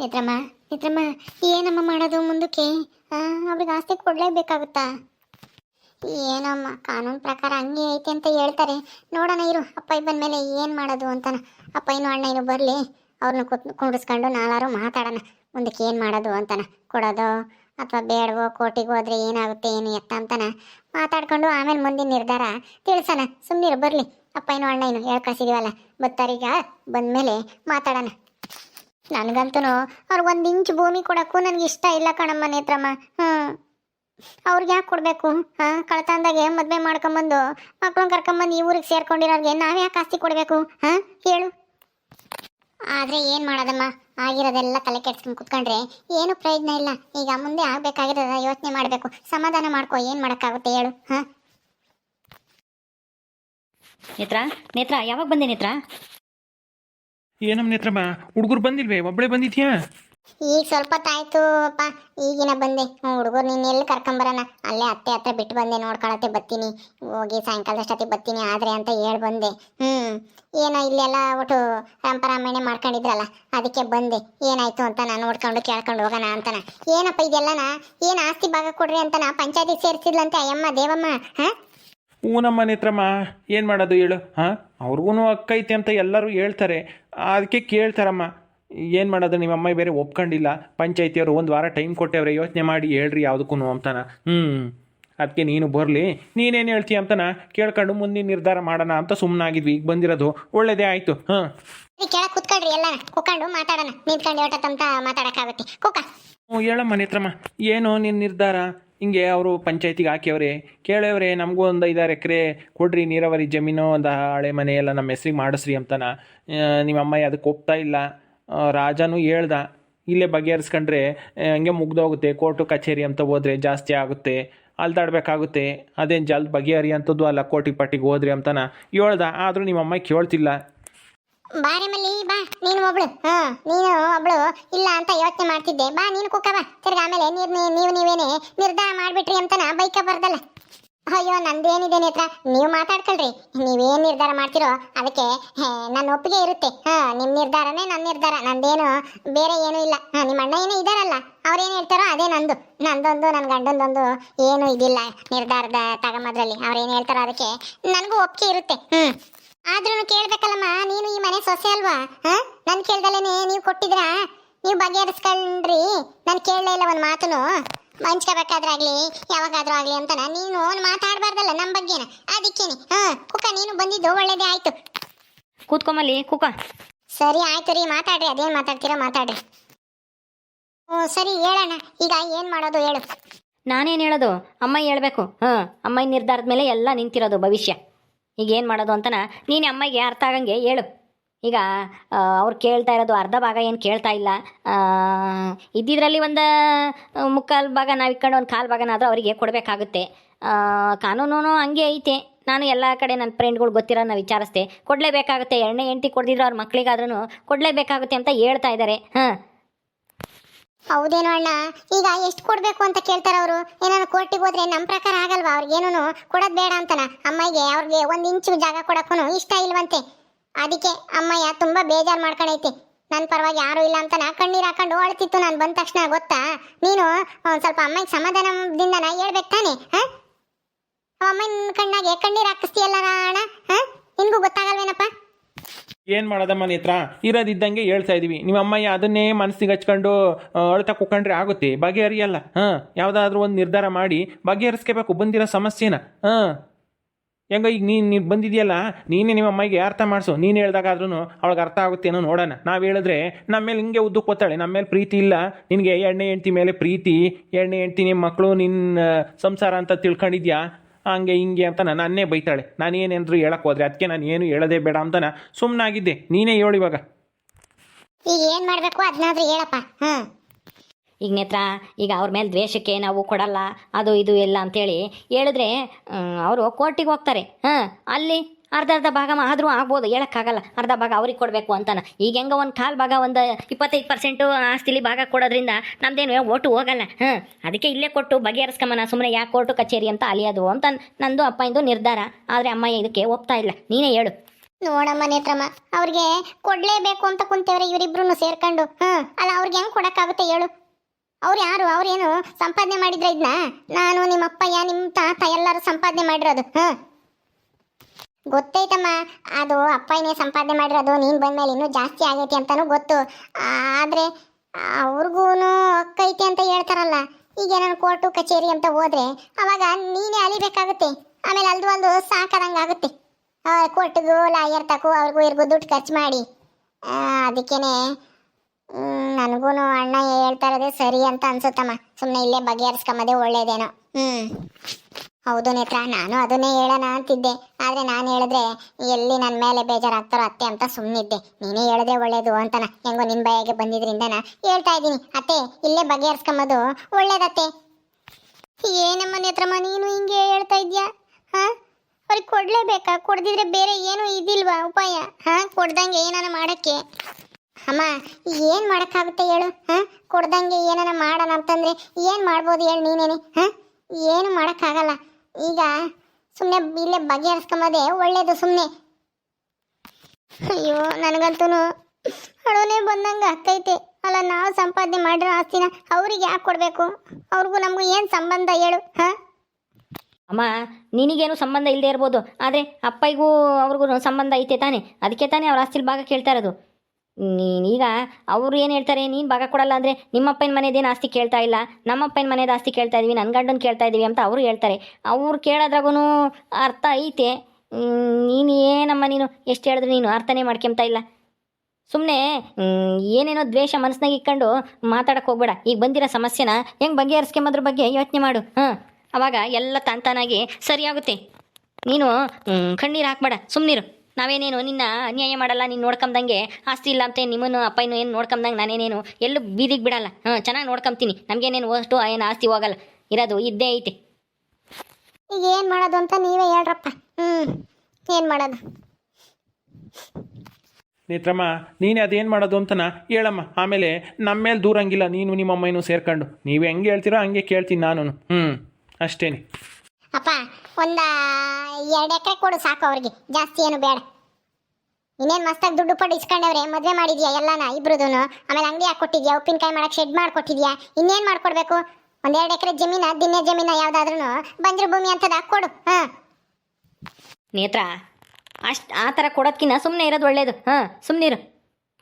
ನೇತ್ರಮ್ಮ ನೇತ್ರಮ್ಮ ಏನಮ್ಮ ಮಾಡೋದು ಮುಂದಕ್ಕೆ? ಅವ್ರಿಗೆ ಆಸ್ತಿ ಕೊಡಲೇಬೇಕಾಗುತ್ತಾ? ಏನಮ್ಮ, ಕಾನೂನು ಪ್ರಕಾರ ಹಂಗೆ ಐತೆ ಅಂತ ಹೇಳ್ತಾರೆ. ನೋಡೋಣ ಇರು, ಅಪ್ಪ ಬಂದ ಮೇಲೆ ಏನು ಮಾಡೋದು ಅಂತಾನ. ಅಪ್ಪ ಇನ್ನು ಅಣ್ಣ ಇನ್ನು ಬರಲಿ. ಅವ್ರನ್ನ ಕುತ್ ಕುಂಡಿಸ್ಕೊಂಡು ನಾಲಾರು ಮಾತಾಡೋಣ. ಮುಂದಕ್ಕೆ ಏನು ಮಾಡೋದು ಅಂತಾನ. ಕೊಡೋದು ಅಥವಾ ಬೇಡವೋ ಕೋಟಿಗೆ ಹೋದ್ರೆ ಏನಾಗುತ್ತೆ, ಏನು ಎತ್ತ ಅಂತಾನ. ಮಾತಾಡ್ಕೊಂಡು ಆಮೇಲೆ ಮುಂದಿನ ನಿರ್ಧಾರ ತಿಳಿಸೋಣ. ಸುಮ್ಮನಿರು ಬರಲಿ. ಅಪ್ಪ ಇನ್ನು ಅಣ್ಣ ಇನ್ನು ಹೇಳ್ಕಳ್ಸಿದೀವಲ್ಲ. ಬತ್ತಾರೀಗ ಬಂದಮೇಲೆ ಮಾತಾಡೋಣ. ನನಗಂತೂ ಅವ್ರಿಗೆ ಒಂದು ಇಂಚು ಭೂಮಿ ಕೊಡೋಕ್ಕೂ ನನಗೆ ಇಷ್ಟ ಇಲ್ಲ ಕಣಮ್ಮ ನೇತ್ರಮ್ಮ. ಹ್ಞೂ ಅವ್ರಿಗೆ ಯಾಕೆ ಕೊಡಬೇಕು? ಹಾಂ, ಕಳ್ತನದಾಗೆ ಮದುವೆ ಮಾಡ್ಕೊಂಬಂದು ಮಕ್ಳನ್ನ ಕರ್ಕೊಂಬಂದು ಈ ಊರಿಗೆ ಸೇರ್ಕೊಂಡಿರೋರಿಗೆ ನಾವು ಯಾಕೆ ಆಸ್ತಿ ಕೊಡಬೇಕು? ಹಾಂ, ಹೇಳು. ಆದರೆ ಏನು ಮಾಡೋದಮ್ಮ? ಆಗಿರೋದೆಲ್ಲ ತಲೆ ಕೆಡ್ಸ್ಕೊಂಡು ಕುತ್ಕೊಂಡ್ರೆ ಏನು ಪ್ರಯೋಜನ ಇಲ್ಲ. ಈಗ ಮುಂದೆ ಆಗಬೇಕಾಗಿರೋದ ಯೋಚನೆ ಮಾಡಬೇಕು. ಸಮಾಧಾನ ಮಾಡ್ಕೊ, ಏನು ಮಾಡೋಕ್ಕಾಗುತ್ತೆ ಹೇಳು. ಹಾಂ. ನೇತ್ರ ನೇತ್ರ, ಯಾವಾಗ ಬಂದೆ ನೇತ್ರ? ಏನಮ್ಮ ನೇತ್ರಮ್ಮ, ಹುಡುಗರು ಬಂದಿಲ್ವೇ? ಒಬ್ಬಳೇ ಬಂದಿದ್ಯಾ? ಈಗ ಸ್ವಲ್ಪ ತಾಯ್ತು ಅಪ್ಪ. ಈಗಿನ ಬಂದೆ. ಹುಡುಗರು ನೀನ್ ಎಲ್ಲಿ ಕರ್ಕೊಂಬರೋಣ ಅಲ್ಲೇ ಅತ್ತೆ ಹತ್ರ ಬಿಟ್ಟು ಬಂದೆ, ನೋಡ್ಕೊಳತ್ತೆ, ಬತ್ತೀನಿ. ಹೋಗಿ ಸಾಯಂಕಾಲದಷ್ಟೊತ್ತಿಗೆ ಬತ್ತೀನಿ, ಆದ್ರೆ ಅಂತ ಹೇಳಿ ಬಂದೆ. ಹ್ಮ್, ಏನೋ ಇಲ್ಲೆಲ್ಲ ಒಟ್ಟು ರಂಪರಾಮಾಯಣ ಮಾಡ್ಕೊಂಡಿದ್ರಲ್ಲ, ಅದಕ್ಕೆ ಬಂದೆ. ಏನಾಯ್ತು ಅಂತ ನಾನು ನೋಡ್ಕೊಂಡು ಕೇಳ್ಕೊಂಡು ಹೋಗೋಣ ಅಂತನ. ಏನಪ್ಪ ಇದೆಲ್ಲನ? ಏನ್ ಆಸ್ತಿ ಭಾಗ ಕೊಡ್ರಿ ಅಂತನ? ಪಂಚಾಯತಿ ಸೇರಿಸಿದ್ಲಂತೆ, ಅಯ್ಯಮ್ಮ, ದೇವಮ್ಮ, ಹಾಂ? ಹೂನಮ್ಮ ನೇತ್ರಮ್ಮ ಏನು ಮಾಡೋದು ಹೇಳು? ಹಾಂ? ಅವ್ರಿಗೂ ಅಕ್ಕ ಐತೆ ಅಂತ ಎಲ್ಲರೂ ಹೇಳ್ತಾರೆ. ಅದಕ್ಕೆ ಕೇಳ್ತಾರಮ್ಮ ಏನು ಮಾಡೋದು? ನಿಮ್ಮ ಅಮ್ಮ ಬೇರೆ ಒಪ್ಕೊಂಡಿಲ್ಲ. ಪಂಚಾಯತಿಯವರು ಒಂದು ವಾರ ಟೈಮ್ ಕೊಟ್ಟವ್ರೆ ಯೋಚನೆ ಮಾಡಿ ಹೇಳ್ರಿ ಯಾವುದಕ್ಕೂ ಅಂತಾನ. ಹ್ಞೂ ಅದಕ್ಕೆ ನೀನು ಬರಲಿ. ನೀನೇನು ಹೇಳ್ತೀಯ ಅಂತನ? ಕೇಳ್ಕೊಂಡು ಮುಂದಿನ ನಿರ್ಧಾರ ಮಾಡೋಣ ಅಂತ ಸುಮ್ಮನಾಗಿದ್ವಿ ಈಗ ಬಂದಿರೋದು ಒಳ್ಳೇದೇ ಆಯಿತು. ಹಾಂ. ಕೆಳಗೆ ಕುತ್ಕೊಳ್ರಿ ಎಲ್ಲ ಕುತ್ಕೊಂಡು ಮಾತಾಡೋಣ. ನಿಂತ್ಕೊಂಡು ಹೊಟ್ಟಂತ ಮಾತಾಡೋಕ್ಕಾಗುತ್ತೆ. ಕುಕ್ಕ ಹ್ಞೂ ಹೇಳಮ್ಮ ನೇತ್ರಮ್ಮ ಏನು ನಿನ್ನ ನಿರ್ಧಾರ? ಹಿಂಗೆ ಅವರು ಪಂಚಾಯತಿಗೆ ಹಾಕ್ಯವ್ರೆ, ಕೇಳವ್ರೆ, ನಮಗೂ ಒಂದು ಐದಾರು ಎಕರೆ ಕೊಡ್ರಿ, ನೀರಾವರಿ ಜಮೀನು, ಒಂದು ಹಳೆ ಮನೆ ಎಲ್ಲ ನಮ್ಮ ಹೆಸ್ರಿಗೆ ಮಾಡಿಸ್ರಿ ಅಂತಾನ. ನಿಮ್ಮ ಅಮ್ಮ ಅದಕ್ಕೆ ಒಪ್ತಾ ಇಲ್ಲ. ರಾಜನೂ ಹೇಳ್ದ, ಇಲ್ಲೇ ಬಗೆಹರಿಸ್ಕೊಂಡ್ರೆ ಹಂಗೆ ಮುಗ್ದೋಗುತ್ತೆ, ಕೋರ್ಟು ಕಚೇರಿ ಅಂತ ಹೋದ್ರೆ ಜಾಸ್ತಿ ಆಗುತ್ತೆ, ಅಲ್ದಾಡ್ಬೇಕಾಗುತ್ತೆ. ಅದೇನು ಜಲ್ದಿ ಬಗೆಹರಿ ಅಂತದ್ದು ಅಲ್ಲ, ಕೋಟಿ ಪಟ್ಟಿಗೆ ಹೋದ್ರಿ ಅಂತಾನ ಹೇಳ್ದ, ಆದರೂ ನಿಮ್ಮ ಅಮ್ಮ ಕೇಳ್ತಿಲ್ಲ. ನೀನು ಒಬ್ಳು, ಹಾ, ನೀನು ಒಬ್ಳು ಇಲ್ಲ ಅಂತ ಯೋಚನೆ ಮಾಡ್ತಿದ್ದೆ. ಬಾ, ನೀನು ಕುಕ್ಕ ಬಾ. ತಿರ್ಗ ಆಮೇಲೆ ನೀರ್ ನೀವು ನೀವೇನೆ ನಿರ್ಧಾರ ಮಾಡ್ಬಿಟ್ರಿ ಅಂತನ ಬೈಕ ಬರ್ದಲ್ಲ. ಅಯ್ಯೋ, ನಂದೇನಿದೆ ನೇತ್ರ? ನೀವು ಮಾತಾಡ್ಕೊಳ್ರಿ. ನೀವೇನು ನಿರ್ಧಾರ ಮಾಡ್ತಿರೋ ಅದಕ್ಕೆ ನನ್ನ ಒಪ್ಪಿಗೆ ಇರುತ್ತೆ. ಹಾ, ನಿಮ್ ನಿರ್ಧಾರನೇ ನನ್ನ ನಿರ್ಧಾರ. ನಂದೇನು, ಬೇರೆ ಏನೂ ಇಲ್ಲ. ನಿಮ್ಮ ಅಣ್ಣ ಏನೋ ಇದಾರಲ್ಲ ಅವ್ರೇನು ಹೇಳ್ತಾರೋ ಅದೇ ನಂದು. ನಂದೊಂದು ನನ್ನ ಗಂಡಂದೊಂದು ಏನು ಇದಿಲ್ಲ ನಿರ್ಧಾರದ ತಗಮದ್ರಲ್ಲಿ ಅವ್ರೇನು ಹೇಳ್ತಾರೋ ಅದಕ್ಕೆ ನನಗೂ ಒಪ್ಪಿಗೆ ಇರುತ್ತೆ. ಹ್ಮ್. ಆದ್ರೂ ಕೇಳ್ಬೇಕಲ್ಲಮ್ಮ ನೀನು ಈ ಮನೆ ಸೊಸೆ ಅಲ್ವಾ? ಹಾ? ನನ್ ಕೇಳ್ದಲೇನೆ ನೀವು ಕೊಟ್ಟಿದ್ರಾ ನೀವು ಬಗೆಹರಿಸ್ಕೊಂಡ್ರಿ. ನಾನು ಕೇಳಲೇ ಇಲ್ಲ ಒಂದು ಮಾತನು. ಹಂಚ್ಕೋಬೇಕಾದ್ರಾಗ್ಲಿ ಯಾವಾಗಾದ್ರೂ ಆಗ್ಲಿ ಅಂತ ನೀನು ಒಂದು ಮಾತಾಡಬಾರ್ದಲ್ಲ ನಮ್ಮ ಬಗ್ಗೆನ. ಅದಕ್ಕೇನೆ. ಹಾ ಕುಕ್ಕ ನೀನು ಬಂದಿದ್ದು ಒಳ್ಳೇದೇ ಆಯ್ತು. ಕೂತ್ಕೊಂಬಲ್ಲಿ ಕುಕ. ಸರಿ ಆಯ್ತು ರೀ ಮಾತಾಡ್ರಿ ಅದೇನ್ ಮಾತಾಡ್ತೀರೋ ಮಾತಾಡ್ರಿ. ಓ ಸರಿ ಹೇಳೋಣ ಈಗ ಏನ್ ಮಾಡೋದು ಹೇಳು. ನಾನೇನ್ ಹೇಳೋದು? ಅಮ್ಮ ಹೇಳ್ಬೇಕು. ಹ ಅಮ್ಮ ನಿರ್ಧಾರದ ಮೇಲೆ ಎಲ್ಲ ನಿಂತಿರೋದು ಭವಿಷ್ಯ. ಈಗ ಏನು ಮಾಡೋದು ಅಂತನ ನೀನು ಅಮ್ಮಗೆ ಅರ್ಥ ಆಗಂಗೆ ಹೇಳು. ಈಗ ಅವ್ರು ಕೇಳ್ತಾ ಇರೋದು ಅರ್ಧ ಭಾಗ ಏನು ಕೇಳ್ತಾ ಇಲ್ಲ. ಇದ್ದಿದ್ರಲ್ಲಿ ಒಂದು ಮುಕ್ಕಾಲು ಭಾಗ ನಾವು ಇಕ್ಕೊಂಡು ಒಂದು ಕಾಲು ಭಾಗನಾದರೂ ಅವರಿಗೆ ಕೊಡಬೇಕಾಗುತ್ತೆ. ಕಾನೂನು ಹಂಗೆ ಐತೆ. ನಾನು ಎಲ್ಲ ಕಡೆ ನನ್ನ ಫ್ರೆಂಡ್ಗಳು ಗೊತ್ತಿರೋ ನಾನು ವಿಚಾರಿಸ್ದೆ. ಕೊಡಲೇಬೇಕಾಗುತ್ತೆ. ಎಣ್ಣೆ ಹೆಂಡ್ತಿ ಕೊಡ್ದಿದ್ರು ಅವ್ರ ಮಕ್ಕಳಿಗಾದ್ರೂ ಕೊಡಲೇಬೇಕಾಗುತ್ತೆ ಅಂತ ಹೇಳ್ತಾ ಇದ್ದಾರೆ ಹಾಂ. ಹೌದೇನೋ ಅಣ್ಣ? ಈಗ ಎಷ್ಟು ಕೊಡಬೇಕು ಅಂತ ಕೇಳ್ತಾರ ಅವರು? ಏನಾದ್ರು ಕೋರ್ಟಿಗೆ ಹೋದ್ರೆ ನಮ್ಮ ಪ್ರಕಾರ ಆಗಲ್ವಾ? ಅವ್ರಿಗೇನು ಕೊಡೋದು ಬೇಡ ಅಂತನ? ಅಮ್ಮಗೆ ಅವ್ರಿಗೆ ಒಂದು ಇಂಚು ಜಾಗ ಕೊಡಕ್ಕೂ ಇಷ್ಟ ಇಲ್ವಂತೆ. ಅದಕ್ಕೆ ಅಮ್ಮಯ್ಯ ತುಂಬಾ ಬೇಜಾರ್ ಮಾಡ್ಕೊಂಡೈತೆ ನನ್ನ ಪರವಾಗಿ ಯಾರು ಇಲ್ಲ ಅಂತ ನಾ ಕಣ್ಣೀರು ಹಾಕೊಂಡು ಅಳ್ತಿತ್ತು ನಾನು ಬಂದ ತಕ್ಷಣ, ಗೊತ್ತಾ? ನೀನು ಸ್ವಲ್ಪ ಅಮ್ಮಗೆ ಸಮಾಧಾನದಿಂದ ನಾ ಹೇಳ್ಬೇಕು ತಾನೆ, ಹಾ? ಅಮ್ಮನ ಕಣ್ಣಾಗೆ ಕಣ್ಣೀರು ಹಾಕಿಸ್ತೀಯಲ್ಲ ಅಣ್ಣ, ಹಾಂ? ನಿನಗೂ ಗೊತ್ತಾಗಲ್ವೇನಪ್ಪ? ಏನು ಮಾಡೋದಮ್ಮ ನೇತ್ರ ಇರೋದಿದ್ದಂಗೆ ಹೇಳ್ತಾ ಇದೀವಿ. ನಿಮ್ಮ ಅಮ್ಮಯ್ಯ ಅದನ್ನೇ ಮನಸ್ಸಿಗೆ ಹಚ್ಕೊಂಡು ಅಳತಾ ಕುಕೊಂಡ್ರೆ ಆಗುತ್ತೆ. ಬಗೆಹರಿಯಲ್ಲ. ಹಾಂ, ಯಾವುದಾದ್ರೂ ಒಂದು ನಿರ್ಧಾರ ಮಾಡಿ ಬಗೆಹರಿಸ್ಕೋಬೇಕು. ಬಂದಿರೋ ಸಮಸ್ಯೆನ. ಹಾಂ. ಹೆಂಗ ಈಗ ನೀನು ನೀನು ಬಂದಿದೆಯಲ್ಲ? ನೀನೇ ನಿಮ್ಮ ಅಮ್ಮಗೆ ಅರ್ಥ ಮಾಡಿಸು. ನೀನು ಹೇಳ್ದಾಗಾದ್ರೂ ಅವಳಿಗೆ ಅರ್ಥ ಆಗುತ್ತೇನೋ ನೋಡೋಣ. ನಾವು ಹೇಳಿದ್ರೆ ನಮ್ಮ ಮೇಲೆ ಹಿಂಗೆ ಉದ್ದು ಕೊತ್ತಾಳೆ ನಮ್ಮ ಮೇಲೆ ಪ್ರೀತಿ ಇಲ್ಲ. ನಿನಗೆ ಎಣ್ಣೆ ಹೆಂಡ್ತಿ ಮೇಲೆ ಪ್ರೀತಿ ಎಣ್ಣೆ ಹೆಂಡ್ತಿ ನಿಮ್ಮ ಮಕ್ಕಳು ನಿನ್ನ ಸಂಸಾರ ಅಂತ ತಿಳ್ಕೊಂಡಿದ್ಯಾ? ಹಂಗೆ ಹಿಂಗೆ ಅಂತ ನಾನು ನನ್ನೇ ಬೈತಾಳೆ. ನಾನು ಏನೇನಾದ್ರು ಹೇಳಕ್ಕೆ ಹೋದ್ರೆ ಅದಕ್ಕೆ ನಾನು ಏನು ಹೇಳೋದೇ ಬೇಡ ಅಂತ ನಾ ಸುಮ್ಮನಾಗಿದ್ದೆ ನೀನೇ ಹೇಳು ಇವಾಗ. ಈಗ ಏನ್ ಮಾಡ್ಬೇಕು ಅದನ್ನಾದ್ರೂ ಹೇಳಪ್ಪ. ಹ್ಮ್. ಈಗ ನೇತ್ರ ಈಗ ಅವ್ರ ಮೇಲೆ ದ್ವೇಷಕ್ಕೆ ನಾವು ಕೊಡಲ್ಲ ಅದು ಇದು ಎಲ್ಲ ಅಂತೇಳಿ ಹೇಳಿದ್ರೆ ಅವರು ಕೋರ್ಟಿಗೆ ಹೋಗ್ತಾರೆ. ಹಾಂ ಅಲ್ಲಿ ಅರ್ಧ ಅರ್ಧ ಭಾಗ ಆದರೂ ಆಗ್ಬೋದು, ಹೇಳೋಕ್ಕಾಗಲ್ಲ. ಅರ್ಧ ಭಾಗ ಅವ್ರಿಗೆ ಕೊಡಬೇಕು ಅಂತಾನೆ. ಈಗ ಹೆಂಗ ಒಂದು ಕಾಲು ಭಾಗ ಒಂದು ಇಪ್ಪತ್ತೈದು ಪರ್ಸೆಂಟು ಆಸ್ತಿಲಿ ಭಾಗ ಕೊಡೋದ್ರಿಂದ ನಮ್ದೇನು ಓಟು ಹೋಗಲ್ಲ. ಹಾಂ, ಅದಕ್ಕೆ ಇಲ್ಲೇ ಕೊಟ್ಟು ಬಗೆಹರಿಸ್ಕೊಂಬನ ಸುಮ್ಮನೆ ಯಾಕೆ ಕೋರ್ಟು ಕಚೇರಿ ಅಂತ ಅಲಿಯೋದು ಅಂತ ನಂದು ಅಪ್ಪ ಇಂದು ನಿರ್ಧಾರ. ಆದರೆ ಅಮ್ಮ ಇದಕ್ಕೆ ಒಪ್ತಾ ಇಲ್ಲ. ನೀನೇ ಹೇಳು. ನೋಡಮ್ಮ ನೇತ್ರಮ್ಮ, ಅವ್ರಿಗೆ ಕೊಡಲೇಬೇಕು ಅಂತ ಕುಂತೇವ್ರೆ ಇವರಿಬ್ರು ಸೇರ್ಕೊಂಡು. ಹ್ಞೂ ಅಲ್ಲ ಅವ್ರಿಗೆ ಹೆಂಗೆ ಕೊಡೋಕ್ಕಾಗುತ್ತೆ ಹೇಳು. ಅವ್ರು ಯಾರು? ಅವ್ರೇನು ಸಂಪಾದನೆ ಮಾಡಿದ್ರೆ ಇದನ್ನ ನಾನು ನಿಮ್ಮ ಅಪ್ಪಯ್ಯ ನಿಮ್ಮ ತಾತ ಎಲ್ಲರೂ ಸಂಪಾದನೆ ಮಾಡಿರೋದು. ಹ್ಮ್ ಗೊತ್ತೈತಮ್ಮ. ಅದು ಅಪ್ಪಯ್ಯನೇ ಸಂಪಾದನೆ ಮಾಡಿರೋದು, ನೀನ್ ಬಂದ್ಮೇಲೆ ಇನ್ನೂ ಜಾಸ್ತಿ ಆಗೈತಿ ಅಂತಾನು ಗೊತ್ತು. ಆದ್ರೆ ಅವ್ರಿಗೂ ಅಕ್ಕೈತಿ ಅಂತ ಹೇಳ್ತಾರಲ್ಲ. ಈಗ ನಾನು ಕೋರ್ಟು ಕಚೇರಿ ಅಂತ ಹೋದ್ರೆ ಅವಾಗ ನೀನೇ ಅಲಿಬೇಕಾಗುತ್ತೆ. ಆಮೇಲೆ ಅಲ್ದು ಒಂದು ಸಾಕದಂಗೆ ಆಗುತ್ತೆ. ಕೋರ್ಟ್ಗೂ ಲಾಯರ್ ತಕೋ ಅವ್ರಿಗೂ ಇವ್ರಿಗೂ ದುಡ್ಡು ಖರ್ಚು ಮಾಡಿ. ಅದಕ್ಕೇನೆ ನನಗೂ ಅಣ್ಣ ಹೇಳ್ತಾ ಇರೋದೇ ಸರಿ ಅಂತ ಅನ್ಸುತ್ತಮ್ಮ. ಸುಮ್ಮನೆ ಇಲ್ಲೇ ಬಗೆಹರಿಸ್ಕೊಂಬೋದೇ ಒಳ್ಳೇದೇನೋ. ಹ್ಮ್. ಹೌದು ನೇತ್ರ, ನಾನು ಅದನ್ನೇ ಹೇಳೋಣ ಅಂತಿದ್ದೆ. ಆದ್ರೆ ನಾನು ಹೇಳಿದ್ರೆ, ಎಲ್ಲಿ ನನ್ನ ಮೇಲೆ ಬೇಜಾರಾಗ್ತಾರೋ ಅತ್ತೆ ಅಂತ ಸುಮ್ಮನಿದ್ದೆ ನೀನೇ ಹೇಳಿದ್ರೆ ಒಳ್ಳೇದು ಅಂತನ. ಹೆಂಗೋ ನಿನ್ ಬಾಯಿಗೆ ಬಂದಿದ್ರಿಂದನ ಹೇಳ್ತಾ ಇದ್ದೀನಿ. ಅತ್ತೆ, ಇಲ್ಲೇ ಬಗೆಹರಿಸ್ಕೊಂಬೋದು. ಒಳ್ಳೇದತ್ತೆ. ಏನಮ್ಮ ನೇತ್ರಮ್ಮ, ನೀನು ಹಿಂಗೆ ಹೇಳ್ತಾ ಇದೆಯಾ? ಹಾಂ? ಅವ್ರಿಗೆ ಕೊಡಲೇಬೇಕಾ? ಕೊಡ್ದಿದ್ರೆ ಬೇರೆ ಏನು ಇದಿಲ್ವಾ ಉಪಾಯ? ಹಾಂ? ಕೊಡ್ದಂಗೆ ಏನಾನ ಮಾಡೋಕ್ಕೆ? ಅಮ್ಮ, ಏನು ಮಾಡೋಕ್ಕಾಗುತ್ತೆ ಹೇಳು? ಹಾಂ? ಕೊಡ್ದಂಗೆ ಏನಾನ ಮಾಡೋಣ ಅಂತಂದ್ರೆ ಏನು ಮಾಡ್ಬೋದು ಹೇಳು ನೀನೇನೆ? ಹಾಂ? ಏನು ಮಾಡಕ್ಕಾಗಲ್ಲ. ಈಗ ಸುಮ್ಮನೆ ಇಲ್ಲೇ ಬಗೆಹರಿಸ್ಕೊಂಬೋದೆ ಒಳ್ಳೇದು ಸುಮ್ಮನೆ ಅಯ್ಯೋ ನನಗಂತೂ ಹಣನೇ ಬಂದಂಗೆ ಆಗ್ತೈತೆ. ಅಲ್ಲ, ನಾವು ಸಂಪಾದನೆ ಮಾಡಿರೋ ಆಸ್ತಿನ ಅವ್ರಿಗೆ ಯಾಕೆ ಕೊಡಬೇಕು? ಅವ್ರಿಗೂ ನಮಗೂ ಏನು ಸಂಬಂಧ ಹೇಳು, ಹಾಂ? ಅಮ್ಮ, ನಿನಗೇನು ಸಂಬಂಧ ಇಲ್ಲದೆ ಇರ್ಬೋದು. ಆದರೆ ಅಪ್ಪಗೂ ಅವ್ರಿಗೂ ಸಂಬಂಧ ಐತೆ ತಾನೇ. ಅದಕ್ಕೆ ತಾನೇ ಅವ್ರ ಆಸ್ತಿಲಿ ಭಾಗ ಕೇಳ್ತಾ ಇರೋದು. ನೀನೀಗ ಅವರು ಏನು ಹೇಳ್ತಾರೆ? ನೀನು ಭಾಗ ಕೊಡಲ್ಲ ಅಂದರೆ ನಿಮ್ಮಪ್ಪನ ಮನೆದೇನು ಆಸ್ತಿ ಕೇಳ್ತಾ ಇಲ್ಲ? ನಮ್ಮಪ್ಪನ ಮನೆದು ಆಸ್ತಿ ಕೇಳ್ತಾ ಇದ್ದೀವಿ ನನ್ನ ಗಂಡನ ಕೇಳ್ತಾ ಇದ್ದೀವಿ ಅಂತ ಅವರು ಹೇಳ್ತಾರೆ. ಅವ್ರು ಕೇಳೋದ್ರಾಗೂ ಅರ್ಥ ಐತೆ. ನೀನು ಏನಮ್ಮ ನೀನು ಎಷ್ಟು ಹೇಳಿದ್ರು ನೀನು ಅರ್ಥನೇ ಮಾಡ್ಕೊಂತ ಇಲ್ಲ. ಸುಮ್ಮನೆ ಏನೇನೋ ದ್ವೇಷ ಮನಸ್ಸಿನಾಗ ಇಕ್ಕೊಂಡು ಮಾತಾಡಕ್ಕೆ ಹೋಗ್ಬೇಡ. ಈಗ ಬಂದಿರೋ ಸಮಸ್ಯೆನ ಹೆಂಗೆ ಬಗೆಹರಿಸ್ಕೊಂಬೋದ್ರ ಬಗ್ಗೆ ಯೋಚನೆ ಮಾಡು. ಹಾಂ ಅವಾಗ ಎಲ್ಲ ತಾಂತಾನಾಗಿ ಸರಿಯಾಗುತ್ತೆ. ನೀನು ಕಣ್ಣೀರು ಹಾಕ್ಬೇಡ. ಸುಮ್ಮನಿರು ನಾವೇನೇನು ನಿನ್ನ ಅನ್ಯಾಯ ಮಾಡಲ್ಲ ನೀನು ನೋಡ್ಕೊಂಬಂಗೆ ಆಸ್ತಿ ಇಲ್ಲ ಅಂತ ನಿಮ್ಮನ್ನು ಅಪ್ಪನೂ ಏನು ನೋಡ್ಕೊಂಬಂಗೆ ನಾನೇನೇನು ಎಲ್ಲೂ ಬೀದಿಗೆ ಬಿಡಲ್ಲ. ಹಾಂ ಚೆನ್ನಾಗಿ ನೋಡ್ಕೊಂತೀನಿ ನಮಗೇನೇನು ಅಷ್ಟು ಏನು ಆಸ್ತಿ ಹೋಗಲ್ಲ. ಇರೋದು ಇದ್ದೇ ಐತೆ. ಈಗ ಏನು ಮಾಡೋದು ಅಂತ ನೀವೇ ಹೇಳ್ರಪ್ಪ. ಹ್ಞೂ ಏನು ಮಾಡೋದು? ನೇತ್ರಮ್ಮ ನೀನೇ ಅದೇನು ಮಾಡೋದು ಅಂತನ ಹೇಳಮ್ಮ. ಆಮೇಲೆ ನಮ್ಮ ಮೇಲೆ ದೂರಂಗಿಲ್ಲ ನೀನು ನಿಮ್ಮ ಅಮ್ಮನೂ ಸೇರ್ಕೊಂಡು. ನೀವು ಹೆಂಗೆ ಹೇಳ್ತೀರೋ ಹಂಗೆ ಕೇಳ್ತೀನಿ ನಾನು ಹ್ಞೂ ಅಷ್ಟೇನೆ. ಅಪ್ಪ, ಒಂದು ಎರಡು ಎಕರೆ ಕೊಡು ಸಾಕು ಅವ್ರಿಗೆ. ಜಾಸ್ತಿ ಏನು ಬೇಡ. ಇನ್ನೇನು ಮಸ್ತಾಗಿ ದುಡ್ಡು ಪಟ್ಟು ಇಸ್ಕೊಂಡವ್ರೆ, ಮದುವೆ ಮಾಡಿದ್ಯಾ ಎಲ್ಲಾನ ಇಬ್ರುದು ಆಮೇಲೆ ಅಂಗಡಿ ಹಾಕೊಟ್ಟಿದ್ಯಾ ಉಪ್ಪಿನಕಾಯಿ ಮಾಡಕ್ಕೆ ಶೆಡ್ ಮಾಡ್ಕೊಟ್ಟಿದ್ಯಾ? ಇನ್ನೇನು ಮಾಡ್ಕೊಡ್ಬೇಕು? ಒಂದೆರಡು ಎಕರೆ ಜಮೀನ ದಿನ ಜಮೀನ ಯಾವುದಾದ್ರೂ ಬಂಜರು ಭೂಮಿ ಅಂತದ ಕೊಡು, ಹಾಂ. ನೇತ್ರ, ಅಷ್ಟು ಆ ಥರ ಕೊಡೋದ್ಕಿನ್ನ ಸುಮ್ಮನೆ ಇರೋದು ಒಳ್ಳೇದು, ಹಾಂ. ಸುಮ್ಮನಿರು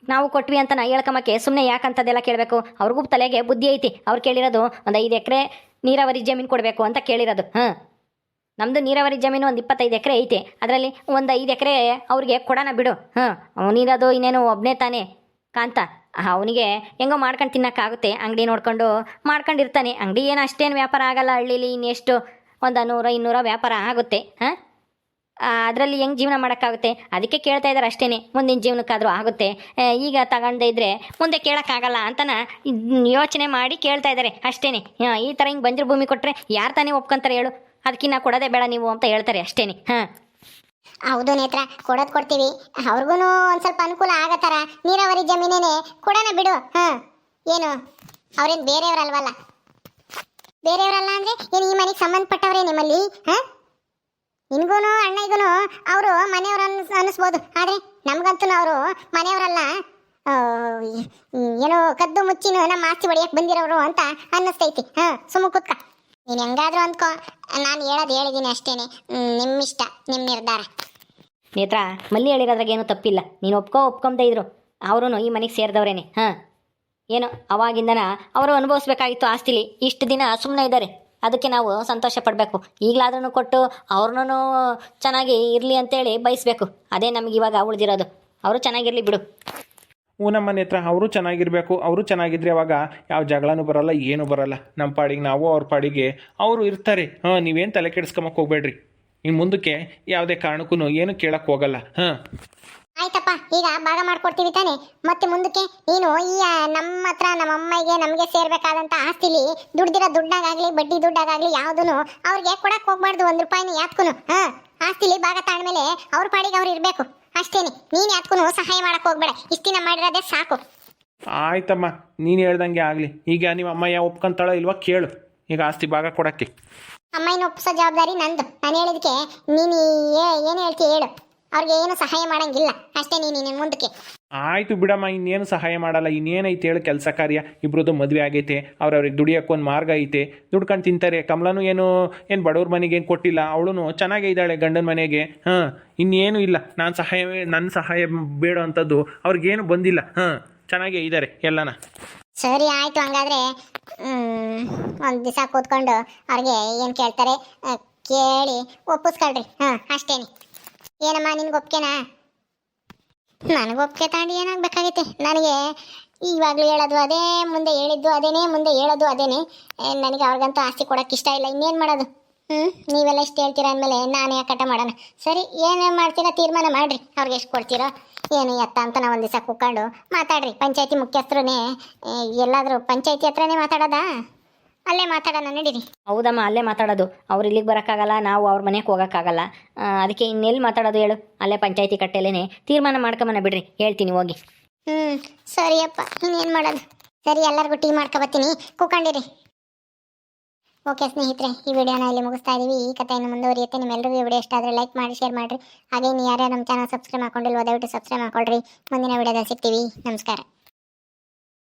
ನಾವು ಕೊಟ್ವಿ ಅಂತ ನಾ ಹೇಳ್ಕೊಂಬಕ್ಕೆ ಸುಮ್ಮನೆ ಯಾಕಂತದೆಲ್ಲ ಕೇಳಬೇಕು? ಅವ್ರಿಗೂ ತಲೆಗೆ ಬುದ್ಧಿ ಐತಿ. ಅವ್ರು ಕೇಳಿರೋದು ಒಂದು ಐದು ಎಕರೆ ನೀರಾವರಿ ಜಮೀನು ಕೊಡಬೇಕು ಅಂತ ಕೇಳಿರೋದು, ಹಾಂ. ನಮ್ಮದು ನೀರಾವರಿ ಜಮೀನು ಒಂದು ಇಪ್ಪತ್ತೈದು ಎಕರೆ ಐತೆ. ಅದರಲ್ಲಿ ಒಂದು ಐದು ಎಕರೆ ಅವ್ರಿಗೆ ಕೊಡೋಣ ಬಿಡು. ಹಾಂ, ಅವನಿರೋದು ಇನ್ನೇನು ಒಬ್ಬನೇ ತಾನೇ ಕಾಂತ. ಅವನಿಗೆ ಹೆಂಗೋ ಮಾಡ್ಕೊಂಡು ತಿನ್ನೋಕ್ಕಾಗುತ್ತೆ. ಅಂಗಡಿ ನೋಡ್ಕೊಂಡು ಮಾಡ್ಕೊಂಡಿರ್ತಾನೆ. ಅಂಗಡಿ ಏನು ಅಷ್ಟೇನು ವ್ಯಾಪಾರ ಆಗಲ್ಲ ಹಳ್ಳೀಲಿ, ಇನ್ನೆಷ್ಟು? ಒಂದು ನೂರ, ಇನ್ನೂರ ವ್ಯಾಪಾರ ಆಗುತ್ತೆ. ಹಾಂ? ಅದರಲ್ಲಿ ಹೆಂಗೆ ಜೀವನ ಮಾಡೋಕ್ಕಾಗುತ್ತೆ? ಅದಕ್ಕೆ ಕೇಳ್ತಾ ಇದ್ದಾರೆ ಅಷ್ಟೇ ಮುಂದಿನ ಜೀವನಕ್ಕಾದರೂ ಆಗುತ್ತೆ. ಈಗ ತಗೊಂಡೇ ಇದ್ದರೆ ಮುಂದೆ ಕೇಳೋಕ್ಕಾಗಲ್ಲ ಅಂತನ ಯೋಚನೆ ಮಾಡಿ ಕೇಳ್ತಾ ಇದ್ದಾರೆ ಅಷ್ಟೇ ಈ ಥರ ಹಿಂಗೆ ಬಂಜರು ಭೂಮಿ ಕೊಟ್ಟರೆ ಯಾರು ತಾನೇ ಒಪ್ಕೊಂತಾರೆ ಹೇಳು. ಅದಕ್ಕಿನ್ನ ಕೊಡೋದೇ ಬೇಡ ನೀವು ಅಂತ ಹೇಳ್ತಾರೆ ಅಷ್ಟೇನೆ. ಹಾಂ. ಹೌದು ನೇತ್ರ, ಕೊಡೋದು ಕೊಡ್ತೀವಿ. ಅವ್ರಿಗೂ ಒಂದು ಸ್ವಲ್ಪ ಅನುಕೂಲ ಆಗತ್ತಾರ? ನೀರಾವರಿ ಜಮೀನೇನೆ ಕೊಡೋಣ ಬಿಡು. ಹಾಂ. ಏನು? ಅವ್ರೇನು ಬೇರೆಯವರಲ್ವಲ್ಲ? ಬೇರೆಯವರಲ್ಲ ಅಂದರೆ ಏನು ಈ ಮನೆಗೆ ಸಂಬಂಧಪಟ್ಟವ್ರೆ ನಿಮ್ಮಲ್ಲಿ? ಹಾಂ? ನಿನ್ಗೂ ಅಣ್ಣಗೂ ಅವರು ಮನೆಯವ್ರು ಅನ್ಸ್ ಅನ್ನಿಸ್ಬೋದು. ಆದರೆ ನಮಗಂತೂ ಅವರು ಮನೆಯವರಲ್ಲ. ಏನೋ ಕದ್ದು ಮುಚ್ಚಿನ ನಮ್ಮ ಆಸ್ತಿ ಹೊಡಿಯಕ್ಕೆ ಬಂದಿರೋರು ಅಂತ ಅನ್ನಿಸ್ತೈತಿ. ಹಾಂ ಸುಮ್ಮ ಕುತ್ಕ. ನೀನು ಹೆಂಗಾದ್ರೂ ಅಂದ್ಕೋ. ನಾನು ಹೇಳೋದು ಹೇಳಿದ್ದೀನಿ ಅಷ್ಟೇನೆ. ನಿಮ್ಮ ಇಷ್ಟ ನಿಮ್ಮ ನಿರ್ಧಾರ. ನೇತ್ರ ಮಲ್ಲಿ ಹೇಳಿರೋದ್ರಾಗ ಏನೂ ತಪ್ಪಿಲ್ಲ. ನೀನು ಒಪ್ಕೋ ಒಪ್ಕೊಂಬದೇ ಇದ್ರು. ಅವರು ಈ ಮನೆಗೆ ಸೇರಿದವ್ರೇನೆ. ಹಾಂ. ಏನು, ಅವಾಗಿಂದನ ಅವರು ಅನುಭವಿಸ್ಬೇಕಾಗಿತ್ತು ಆಸ್ತಿಲಿ. ಇಷ್ಟು ದಿನ ಸುಮ್ಮನೆ ಇದ್ದಾರೆ. ಅದಕ್ಕೆ ನಾವು ಸಂತೋಷ ಪಡಬೇಕು. ಈಗಲಾದ್ರೂ ಕೊಟ್ಟು ಅವ್ರನ್ನೂ ಚೆನ್ನಾಗಿ ಇರಲಿ ಅಂತೇಳಿ ಬಯಸ್ಬೇಕು. ಅದೇ ನಮಗೆ ಉಳಿದಿರೋದು. ಅವರು ಚೆನ್ನಾಗಿರಲಿ ಬಿಡು. ಹ್ಞೂ ನಮ್ಮ ಹತ್ರ ಅವರು ಚೆನ್ನಾಗಿರಬೇಕು, ಅವರು ಚೆನ್ನಾಗಿದ್ರೆ ಅವಾಗ ಯಾವ ಜಗಳನೂ ಬರಲ್ಲ, ಏನೂ ಬರಲ್ಲ. ನಮ್ಮ ಪಾಡಿಗೆ ನಾವು ಅವ್ರ ಪಾಡಿಗೆ ಅವರು ಇರ್ತಾರೆ. ಹಾಂ, ನೀವೇನು ತಲೆ ಕೆಡಿಸ್ಕೊಂಬಕ್ಕೆ ಹೋಗ್ಬೇಡ್ರಿ. ಇನ್ನು ಮುಂದಕ್ಕೆ ಯಾವುದೇ ಕಾರಣಕ್ಕೂ ಏನು ಕೇಳಕ್ಕೆ ಹೋಗಲ್ಲ. ಹಾಂ. ಆಯ್ತಪ್ಪ, ಈಗ ಭಾಗ ಮಾಡ್ಕೊಡ್ತೀವಿ ತಾನೆ. ಮತ್ತೆ ಮುಂದಕ್ಕೆ ನೀನು ಈ ನಮ್ಮ ಹತ್ರ ನಮ್ಮ ಅಮ್ಮಗೆ ನಮಗೆ ಸೇರ್ಬೇಕಾದಂತ ಆಸ್ತಿಲಿ ದುಡ್ದಿರೋ ದುಡ್ಡಾಗಲಿ ಬಡ್ಡಿ ದುಡ್ಡಾಗಲಿ ಯಾವುದೂ ಅವ್ರಿಗೆ ಕೊಡಕ್ ಹೋಗ್ಬಾರ್ದು ಒಂದ್ ರೂಪಾಯಿನ ಯಾತ್ಕುನು. ಹಾ, ಆಸ್ತಿಲಿ ಭಾಗ ತಾಳ್ಮೇಲೆ ಅವ್ರ ಪಾಡಿಗೆ ಅವ್ರು ಇರ್ಬೇಕು. ಅಷ್ಟೇನೆ. ನೀನು ಯಾತ್ಕೂ ಸಹಾಯ ಮಾಡಕ್ ಹೋಗ್ಬೇಡ. ಇಷ್ಟಿನ ಮಾಡಿರೋದೇ ಸಾಕು. ಆಯ್ತಮ್ಮ ನೀನು ಹೇಳ್ದಂಗೆ ಆಗಲಿ. ಈಗ ನಿಮ್ಮ ಅಮ್ಮಯ್ಯ ಒಪ್ಕೊಂತಾಳೋ ಇಲ್ವಾ ಕೇಳು. ಈಗ ಆಸ್ತಿ ಭಾಗ ಕೊಡಕ್ಕೆ. ಅಮ್ಮಯ್ಯನ ಒಪ್ಪಿಸೋ ಜವಾಬ್ದಾರಿ ನಂದು. ನಾನು ಹೇಳಿದಕ್ಕೆ ನೀನು ಏನು ಹೇಳ್ತೀಯ ಹೇಳು. ಅವ್ರಿಗೆ ಏನು ಸಹಾಯ ಮಾಡಂಗಿಲ್ಲ. ಅಷ್ಟೇ ನೀನು ಮುಂದಕ್ಕೆ. ಆಯ್ತು ಬಿಡಮ್ಮ, ಇನ್ನೇನು ಸಹಾಯ ಮಾಡಲ್ಲ, ಇನ್ನೇನೈತೆ ಹೇಳಿ ಕೆಲಸ ಕಾರ್ಯ? ಇಬ್ಬರದ್ದು ಮದುವೆ ಆಗೈತೆ, ಅವ್ರವ್ರಿಗೆ ದುಡಿಯೋಕೆ ಒಂದು ಮಾರ್ಗ ಐತೆ. ದುಡ್ಕೊಂಡು ತಿಂತಾರೆ, ಕಮಲನೂ ಏನು ಏನು ಬಡವ್ರ ಮನೆಗೆ ಏನು ಕೊಟ್ಟಿಲ್ಲ ಅವಳು ಚೆನ್ನಾಗೇ ಇದ್ದಾಳೆ ಗಂಡನ ಮನೆಗೆ. ಹಾಂ, ಇನ್ನೇನು ಇಲ್ಲ, ನಾನು ಸಹಾಯ ನನ್ನ ಸಹಾಯ ಬೇಡ ಅಂಥದ್ದು ಅವ್ರಿಗೇನು ಬಂದಿಲ್ಲ. ಹಾಂ, ಚೆನ್ನಾಗೇ ಇದ್ದಾರೆ ಎಲ್ಲನ. ಸರಿ ಆಯಿತು, ಹಂಗಾದ್ರೆ ಒಂದು ದಿವಸ ಕೂತ್ಕೊಂಡು ಅವ್ರಿಗೆ ಏನು ಕೇಳ್ತಾರೆ ಕೇಳಿ ಒಪ್ಪಿಸ್ಕೊಳ್ರಿ. ಹಾಂ, ಅಷ್ಟೇನೆ. ಏನಮ್ಮ, ನಿನ್ಗೆ ಒಪ್ಕೆನಾ ನನಗೆ ಒಪ್ಪಿಗೆ ತಾಂಡಿ ನನಗೆ ಇವಾಗಲೂ ಹೇಳೋದು ಅದೇ, ಮುಂದೆ ಹೇಳಿದ್ದು ಅದೇನೇ, ಮುಂದೆ ಹೇಳೋದು ಅದೇನೇ. ನನಗೆ ಅವ್ರಿಗಂತೂ ಆಸ್ತಿ ಕೊಡೋಕೆ ಇಷ್ಟ ಇಲ್ಲ, ಇನ್ನೇನು ಮಾಡೋದು? ಹ್ಞೂ ನೀವೆಲ್ಲ ಇಷ್ಟು ಹೇಳ್ತೀರಾ ಅಂದಮೇಲೆ ನಾನು ಕಟ ಮಾಡೋಣ. ಸರಿ ಏನೇನು ಮಾಡ್ತೀರಾ ತೀರ್ಮಾನ ಮಾಡಿರಿ. ಅವ್ರಿಗೆ ಎಷ್ಟು ಕೊಡ್ತೀರೋ, ಏನು ಎತ್ತ ಅಂತ ನಾವು ಒಂದು ದಿವಸ ಕೂತ್ಕೊಂಡು ಮಾತಾಡ್ರಿ. ಪಂಚಾಯತಿ ಮುಖ್ಯಸ್ಥರೂ ಎಲ್ಲಾದರೂ ಪಂಚಾಯತಿ ಹತ್ರನೇ ಮಾತಾಡೋದಾ? ಅಲ್ಲೇ ಮಾತಾಡೋಣ ನಡೀರಿ. ಹೌದಮ್ಮ ಅಲ್ಲೇ ಮಾತಾಡೋದು. ಅವ್ರು ಇಲ್ಲಿಗೆ ಬರೋಕ್ಕಾಗಲ್ಲ ನಾವು ಅವ್ರ ಮನೆಗೆ ಹೋಗೋಕ್ಕಾಗಲ್ಲ. ಆ, ಅದಕ್ಕೆ ಇನ್ನೆಲ್ಲಿ ಮಾತಾಡೋದು ಹೇಳು. ಅಲ್ಲೇ ಪಂಚಾಯತಿ ಕಟ್ಟೆಲೇನೆ ತೀರ್ಮಾನ ಮಾಡ್ಕೊಂಬನ ಬಿಡ್ರಿ. ಹೇಳ್ತೀನಿ ಹೋಗಿ. ಹ್ಞೂ ಸರಿಯಪ್ಪ. ಇನ್ನೇನು ಮಾಡೋದು? ಸರಿ ಎಲ್ಲರಿಗೂ ಟೀ ಮಾಡ್ಕೊಬತ್ತೀನಿ. ಕೂಕೊಂಡಿರಿ ಓಕೆ ಸ್ನೇಹಿತರೆ ಈ ವಿಡಿಯೋನ ಇಲ್ಲಿ ಮುಗಿಸ್ತಾ ಇದ್ದೀವಿ ಈ ಕಥೆಯನ್ನು ಮುಂದುವರಿಯುತ್ತೆ. ನಿಮ್ಮೆಲ್ಲರಿಗೂ ಈ ವಿಡಿಯೋ ಇಷ್ಟ ಆದರೆ ಲೈಕ್ ಮಾಡಿ ಶೇರ್ ಮಾಡಿರಿ. ಹಾಗೆ ನೀವು ಯಾರ್ಯಾರು ನಮ್ಮ ಚಾನಲ್ ಸಬ್ಸ್ಕ್ರೈಬ್ ಮಾಡ್ಕೊಂಡಿಲ್ವೋ ದಯವಿಟ್ಟು ಸಬ್ಸ್ಕ್ರೈಬ್ ಮಾಡ್ಕೊಳ್ರಿ. ಮುಂದಿನ ವಿಡಿಯೋದಲ್ಲಿ ಸಿಗ್ತೀವಿ. ನಮಸ್ಕಾರ.